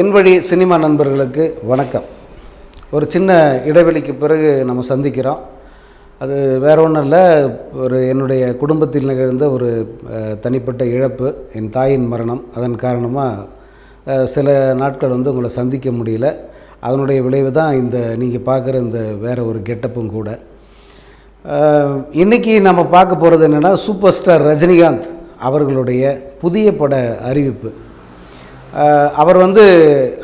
என் வழி சினிமா நண்பர்களுக்கு வணக்கம். ஒரு சின்ன இடைவெளிக்கு பிறகு நம்ம சந்திக்கிறோம். அது வேற ஒன்றும் இல்லை. ஒரு என்னுடைய குடும்பத்தில் நிகழ்ந்த ஒரு தனிப்பட்ட இழப்பு என் தாயின் மரணம் அதன் காரணமாக சில நாட்கள் வந்து உங்களை சந்திக்க முடியல. அதனுடைய விளைவு தான் இந்த நீங்கள் பார்க்குற இந்த வேற ஒரு கெட்டப்பும் கூட. இன்றைக்கி நம்ம பார்க்க போகிறது என்னென்னா சூப்பர் ஸ்டார் ரஜினிகாந்த் அவர்களுடைய புதிய பட அறிவிப்பு. அவர் வந்து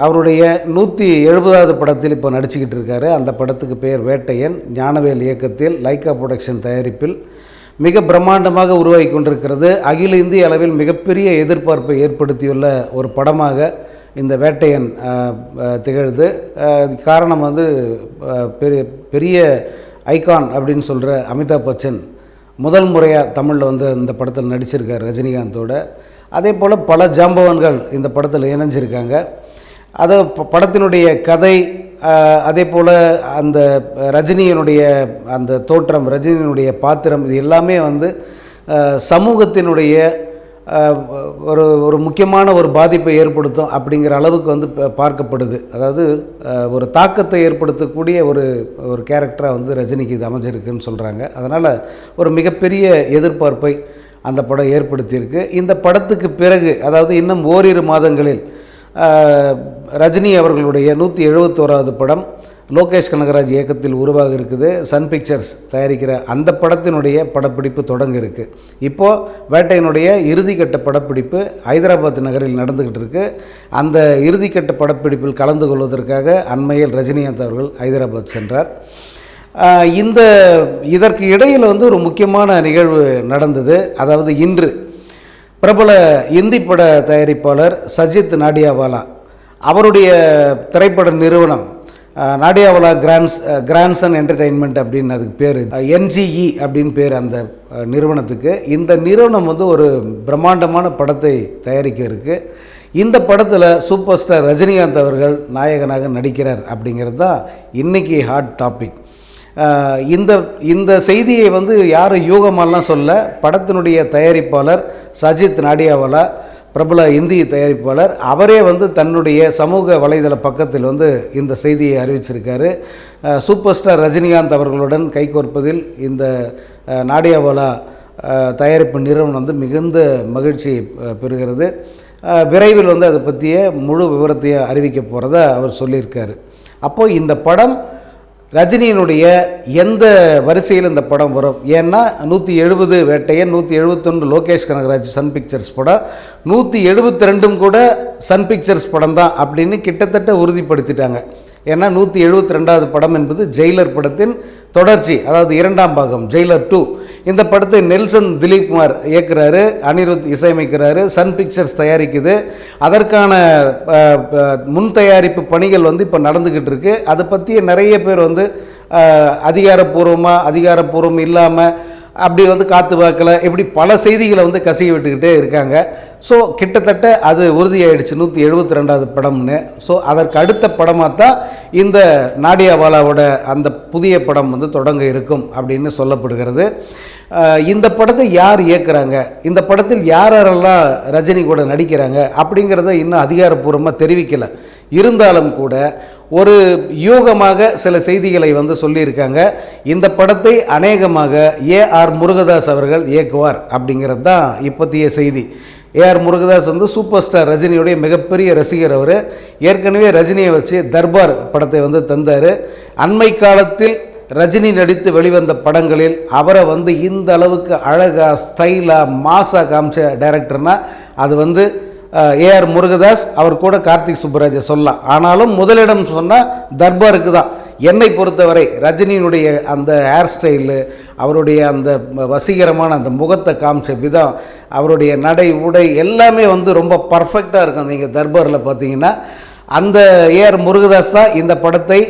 அவருடைய நூற்றி எழுபதாவது படத்தில் இப்போ நடிச்சுக்கிட்டு இருக்காரு. அந்த படத்துக்கு பெயர் வேட்டையன். ஞானவேல் இயக்கத்தில் லைக்கா ப்ரொடக்ஷன் தயாரிப்பில் மிக பிரம்மாண்டமாக உருவாகி கொண்டிருக்கிறது. அகில இந்திய அளவில் மிகப்பெரிய எதிர்பார்ப்பை ஏற்படுத்தியுள்ள ஒரு படமாக இந்த வேட்டையன் திகழ்து. காரணம் வந்து பெரிய பெரிய ஐகான் அப்படின்னு சொல்கிற அமிதாப் பச்சன் முதல் முறையாக தமிழில் வந்து இந்த படத்தில் நடிச்சிருக்கார் ரஜினிகாந்தோட. அதே போல் பல ஜாம்பவான்கள் இந்த படத்தில் இணைஞ்சிருக்காங்க. அது படத்தினுடைய கதை அதே போல் அந்த ரஜினியினுடைய அந்த தோற்றம் ரஜினியினுடைய பாத்திரம் இது எல்லாமே வந்து சமூகத்தினுடைய ஒரு ஒரு முக்கியமான ஒரு பாதிப்பை ஏற்படுத்தும் அப்படிங்கிற அளவுக்கு வந்து ப- பார்க்கப்படுது. அதாவது ஒரு தாக்கத்தை ஏற்படுத்தக்கூடிய ஒரு ஒரு கேரக்டராக வந்து ரஜினிக்கு இது அமைஞ்சிருக்குன்னு சொல்கிறாங்க அதனால் ஒரு மிகப்பெரிய எதிர்பார்ப்பை அந்த படம் ஏற்படுத்தியிருக்கு. இந்த படத்துக்கு பிறகு அதாவது இன்னும் ஓரிரு மாதங்களில் ரஜினி அவர்களுடைய நூற்றி எழுபத்தோராவது படம் லோகேஷ் கனகராஜ் இயக்கத்தில் உருவாக இருக்குது சன் பிக்சர்ஸ் தயாரிக்கிற அந்த படத்தினுடைய படப்பிடிப்பு தொடங்க இருக்கு இப்போது வேட்டையினுடைய இறுதிக்கட்ட படப்பிடிப்பு ஹைதராபாத் நகரில் நடந்துக்கிட்டு இருக்கு. அந்த இறுதிக்கட்ட படப்பிடிப்பில் கலந்து கொள்வதற்காக அண்மையில் ரஜினிகாந்த் அவர்கள் ஹைதராபாத் சென்றார். இந்த இதற்கு இடையில் வந்து ஒரு முக்கியமான நிகழ்வு நடந்தது. அதாவது இன்று. பிரபல இந்தி பட தயாரிப்பாளர் சஜித் நாடியாவாலா அவருடைய திரைப்பட நிறுவனம் நாடியாவாலா கிராண்ட்ஸ் கிராண்ட்சன் என்டர்டெயின்மெண்ட் அப்படின்னு அதுக்கு பேர். என்ஜிஇ அப்படின்னு பேர் அந்த நிறுவனத்துக்கு. இந்த நிறுவனம் வந்து ஒரு பிரம்மாண்டமான படத்தை தயாரிக்க இருக்குது இந்த படத்தில் சூப்பர் ஸ்டார் ரஜினிகாந்த் அவர்கள் நாயகனாக நடிக்கிறார் அப்படிங்கிறது தான் இன்றைக்கி ஹாட் டாபிக் இந்த இந்த செய்தியை வந்து யாரும் யூகமாலாம் சொல்ல படத்தினுடைய தயாரிப்பாளர் சஜித் நாடியாவாலா பிரபல இந்தி தயாரிப்பாளர் அவரே வந்து தன்னுடைய சமூக வலைதள பக்கத்தில் வந்து இந்த செய்தியை அறிவிச்சிருக்காரு. சூப்பர் ஸ்டார் ரஜினிகாந்த் அவர்களுடன் கைகோர்ப்பதில் இந்த நாடியாவாலா தயாரிப்பு நிறுவனம் வந்து மிகுந்த மகிழ்ச்சி பெறுகிறது. விரைவில் வந்து அதை பற்றிய முழு விவரத்தையும் அறிவிக்க போகிறத அவர் சொல்லியிருக்காரு. அப்போது இந்த படம் ரஜினியினுடைய எந்த வரிசையில் இந்த படம் வரும்? ஏன்னா நூற்றி எழுபது வேட்டையன் நூற்றி எழுபத்தொன்று லோகேஷ் கனகராஜ் சன் பிக்சர்ஸ் படம். நூற்றி எழுபத்தி ரெண்டும் கூட சன் பிக்சர்ஸ் படம் தான் அப்படின்னு கிட்டத்தட்ட உறுதிப்படுத்திட்டாங்க. ஏன்னா நூற்றி எழுபத்தி ரெண்டாவது படம் என்பது ஜெயிலர் படத்தின் தொடர்ச்சி அதாவது இரண்டாம் பாகம் ஜெயிலர் டூ. இந்த படத்தை நெல்சன் திலீப் குமார் இயக்குறாரு அனிருத் இசையமைக்கிறாரு சன் பிக்சர்ஸ் தயாரிக்குது. அதற்கான முன் தயாரிப்பு பணிகள் வந்து இப்போ நடந்துக்கிட்டு இருக்கு. அதை பற்றி நிறைய பேர் வந்து அதிகாரப்பூர்வமாக அதிகாரப்பூர்வம் இல்லாமல் அப்படி வந்து காத்து பார்க்கல. இப்படி பல செய்திகளை வந்து கசிய விட்டுக்கிட்டே இருக்காங்க. ஸோ கிட்டத்தட்ட அது உறுதியாயிடுச்சு. நூற்றி எழுபத்தி ரெண்டாவது படம்னு. ஸோ அதற்கு அடுத்த படமாக தான் இந்த நாடியாவாலாவோட அந்த புதிய படம் வந்து தொடங்க இருக்கும் அப்படின்னு சொல்லப்படுகிறது. இந்த படத்தை யார் இயக்குறாங்க? இந்த படத்தில் யார் யாரெல்லாம் ரஜினி கூட நடிக்கிறாங்க அப்படிங்கிறத இன்னும் அதிகாரப்பூர்வமாக தெரிவிக்கலை. இருந்தாலும் கூட ஒரு யூகமாக சில செய்திகளை வந்து சொல்லியிருக்காங்க. இந்த படத்தை அநேகமாக ஏ ஆர் முருகதாஸ் அவர்கள் இயக்குவார் அப்படிங்கிறது தான் இப்போத்திய செய்தி. ஏஆர் முருகதாஸ் வந்து சூப்பர் ஸ்டார் ரஜினியுடைய மிகப்பெரிய ரசிகர் அவர். ஏற்கனவே ரஜினியை வச்சு தர்பார் படத்தை வந்து தந்தார். அண்மை காலத்தில் ரஜினி நடித்து வெளிவந்த படங்களில் அவரை வந்து இந்த அளவுக்கு அழகாக ஸ்டைலாக மாஸாக காமிச்ச டைரக்டர்னால் அது வந்து ஏஆர் முருகதாஸ் அவர் கூட கார்த்திக் சுப்புராஜை சொல்லலாம். ஆனாலும் முதலிடம் சொன்னால் தர்பாருக்கு தான். என்னை பொறுத்தவரை ரஜினியினுடைய அந்த ஹேர் ஸ்டைலு அவருடைய அந்த வசீகரமான அந்த முகத்தை காமிச்ச விதம் அவருடைய நடை உடை எல்லாமே வந்து ரொம்ப பர்ஃபெக்டாக இருக்கும். நீங்கள் தர்பாரில் பார்த்தீங்கன்னா அந்த ஏஆர் முருகதாஸ் தான் இந்த படத்தை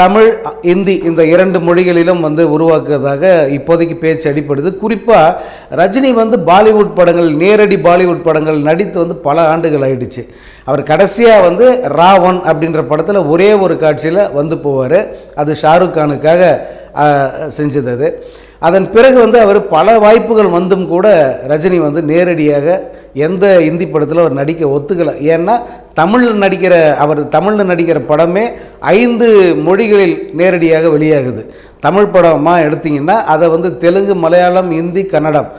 தமிழ் இந்தி இந்த இரண்டு மொழிகளிலும் வந்து உருவாக்குவதாக இப்போதைக்கு பேச்சு அடிப்படுது குறிப்பாக ரஜினி வந்து பாலிவுட் படங்கள் நேரடி பாலிவுட் படங்கள் நடித்து வந்து பல ஆண்டுகள் ஆயிடுச்சு. அவர் கடைசியாக வந்து ராவன் அப்படின்ற படத்தில் ஒரே ஒரு காட்சியில் வந்து போவார். அது ஷாருக் கானுக்காக செஞ்சது அது. அதன் பிறகு வந்து அவர் பல வாய்ப்புகள் வந்தும் கூட ரஜினி வந்து நேரடியாக எந்த இந்தி படத்தில் அவர் நடிக்க ஒத்துக்கலை. ஏன்னா தமிழில் நடிக்கிற அவர் தமிழில் நடிக்கிற படமே ஐந்து மொழிகளில் நேரடியாக வெளியாகுது. தமிழ் படமாக எடுத்திங்கன்னா அதை வந்து தெலுங்கு மலையாளம் இந்தி கன்னடம்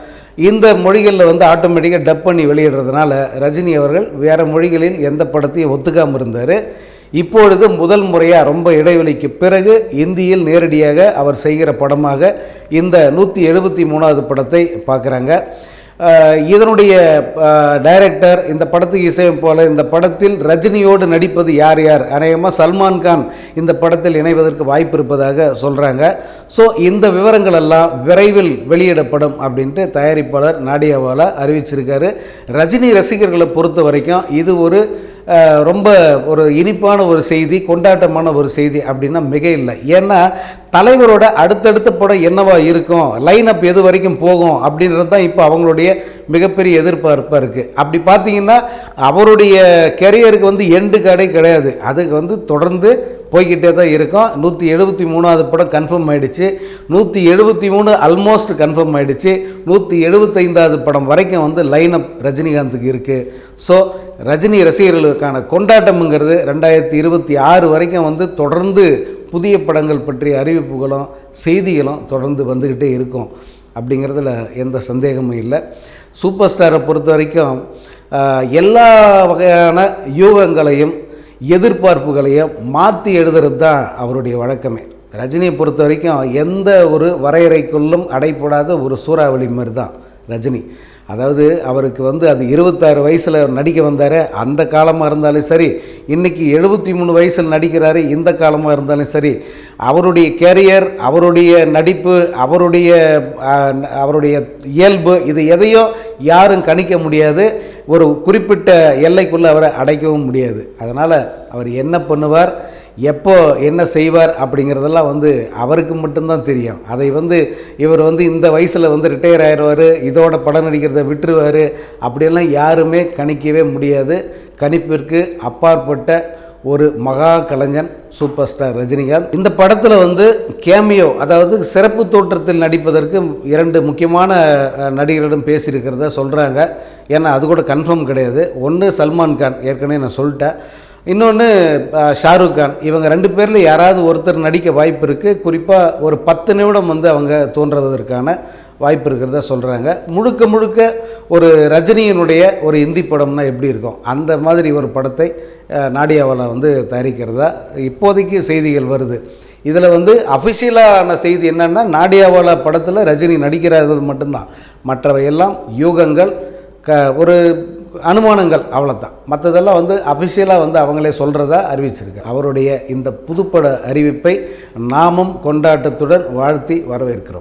இந்த மொழிகளில் வந்து ஆட்டோமேட்டிக்காக டப் பண்ணி வெளியிடுறதுனால ரஜினி அவர்கள் வேறு மொழிகளில் எந்த படத்தையும் ஒத்துக்காமல் இருந்தார். இப்பொழுது முதல் முறையாக ரொம்ப இடைவெளிக்கு பிறகு இந்தியில் நேரடியாக அவர் செய்கிற படமாக இந்த நூற்றி எழுபத்தி மூணாவது படத்தை பார்க்குறாங்க. இதனுடைய டைரக்டர் இந்த படத்துக்கு இசையமைப்பாளர் இந்த படத்தில் ரஜினியோடு நடிப்பது யார் யார்? அநேகமாக சல்மான் கான் இந்த படத்தில் இணைவதற்கு வாய்ப்பு இருப்பதாக சொல்கிறாங்க ஸோ இந்த விவரங்கள் எல்லாம் விரைவில் வெளியிடப்படும் அப்படின்ட்டு தயாரிப்பாளர் நாடியாவாலா அறிவிச்சிருக்காரு. ரஜினி ரசிகர்களை பொறுத்த வரைக்கும் இது ஒரு ரொம்ப ஒரு இனிப்பான ஒரு செய்தி கொண்டாட்டமான ஒரு செய்தி அப்படின்னா மிக இல்லை ஏன்னா தலைவரோட அடுத்தடுத்த படம் என்னவா இருக்கும்? லைன் அப் எது வரைக்கும் போகும்? அப்படின்றது தான் இப்போ அவங்களுடைய மிகப்பெரிய எதிர்பார்ப்பாக இருக்குது அப்படி பார்த்தீங்கன்னா அவருடைய கெரியருக்கு வந்து எண்டு கடை கிடையாது. அதுக்கு வந்து தொடர்ந்து போய்கிட்டே தான் இருக்கும். நூற்றி எழுபத்தி மூணாவது படம் கன்ஃபார்ம் ஆகிடுச்சு நூற்றி எழுபத்தி மூணு அல்மோஸ்ட் கன்ஃபார்ம் ஆகிடுச்சு நூற்றி எழுபத்தைந்தாவது படம் வரைக்கும் வந்து லைன் அப் ரஜினிகாந்துக்கு இருக்குது ஸோ ரஜினி ரசிகர்களுக்கான கொண்டாட்டம்ங்கிறது ரெண்டாயிரத்தி இருபத்தி ஆறு வரைக்கும் வந்து தொடர்ந்து புதிய படங்கள் பற்றிய அறிவிப்புகளும் செய்திகளும் தொடர்ந்து வந்துக்கிட்டே இருக்கும். அப்படிங்கிறதுல எந்த சந்தேகமும் இல்லை. சூப்பர் ஸ்டாரை பொறுத்த வரைக்கும் எல்லா வகையான யூகங்களையும் எதிர்பார்ப்புகளையும் மாற்றி எழுதுறது தான் அவருடைய வழக்கமே. ரஜினியை பொறுத்த வரைக்கும் எந்த ஒரு வரையறைக்குள்ளும் அடைப்படாத ஒரு சூறாவளி மாதிரி தான். ரஜினி. அதாவது அவருக்கு வந்து அது இருபத்தாறு வயசில் நடிக்க வந்தார். அந்த காலமாக இருந்தாலும் சரி இன்றைக்கி எழுபத்தி மூணு வயசில் நடிக்கிறாரு. இந்த காலமாக இருந்தாலும் சரி அவருடைய கேரியர் அவருடைய நடிப்பு அவருடைய அவருடைய இயல்பு இது எதையும் யாரும் கணிக்க முடியாது. ஒரு குறிப்பிட்ட எல்லைக்குள்ளே அவரை அடைக்கவும் முடியாது. அதனால் அவர் என்ன பண்ணுவார்? எப்போ என்ன செய்வார் அப்படிங்கிறதெல்லாம் வந்து அவருக்கு மட்டும்தான் தெரியும். அதை வந்து இவர் வந்து இந்த வயசில் வந்து ரிட்டையர் ஆயிடுவார் இதோட படம் நடிக்கிறத விட்டுருவார் அப்படியெல்லாம் யாருமே கணிக்கவே முடியாது. கணிப்பிற்கு அப்பாற்பட்ட ஒரு மகா கலைஞன் சூப்பர் ஸ்டார் ரஜினிகாந்த். இந்த படத்தில் வந்து கேமியோ அதாவது சிறப்பு தோற்றத்தில் நடிப்பதற்கு இரண்டு முக்கியமான நடிகரிடம் நடிகர்களிடம் பேசியிருக்கிறத சொல்கிறாங்க ஏன்னா அது கூட கன்ஃபார்ம் கிடையாது. ஒன்று சல்மான் கான் ஏற்கனவே நான் சொல்லிட்டேன். இன்னொன்று ஷாருக் கான். இவங்க ரெண்டு பேரில் யாராவது ஒருத்தர் நடிக்க வாய்ப்பு இருக்குது குறிப்பாக ஒரு பத்து நிமிடம் வந்து அவங்க தோன்றுவதற்கான வாய்ப்பு இருக்கிறதா சொல்கிறாங்க முழுக்க முழுக்க ஒரு ரஜினியினுடைய ஒரு இந்தி படம்னா எப்படி இருக்கும்? அந்த மாதிரி ஒரு படத்தை நாடியாவாலா வந்து தயாரிக்கிறதா? இப்போதைக்கு செய்திகள் வருது. இதில் வந்து அஃபிஷியலான செய்தி என்னென்னா நாடியாவாலா படத்தில் ரஜினி நடிக்கிறார்கள் மட்டும்தான். மற்றவையெல்லாம் யூகங்கள். க ஒரு அனுமானங்கள் அவ்வளோதான் மற்றதெல்லாம் வந்து அஃபிஷியலாக வந்து அவங்களே சொல்கிறதா அறிவிச்சிருக்கு. அவருடைய இந்த புதுப்பட அறிவிப்பை நாமும் கொண்டாட்டத்துடன் வாழ்த்தி வரவேற்கிறோம்.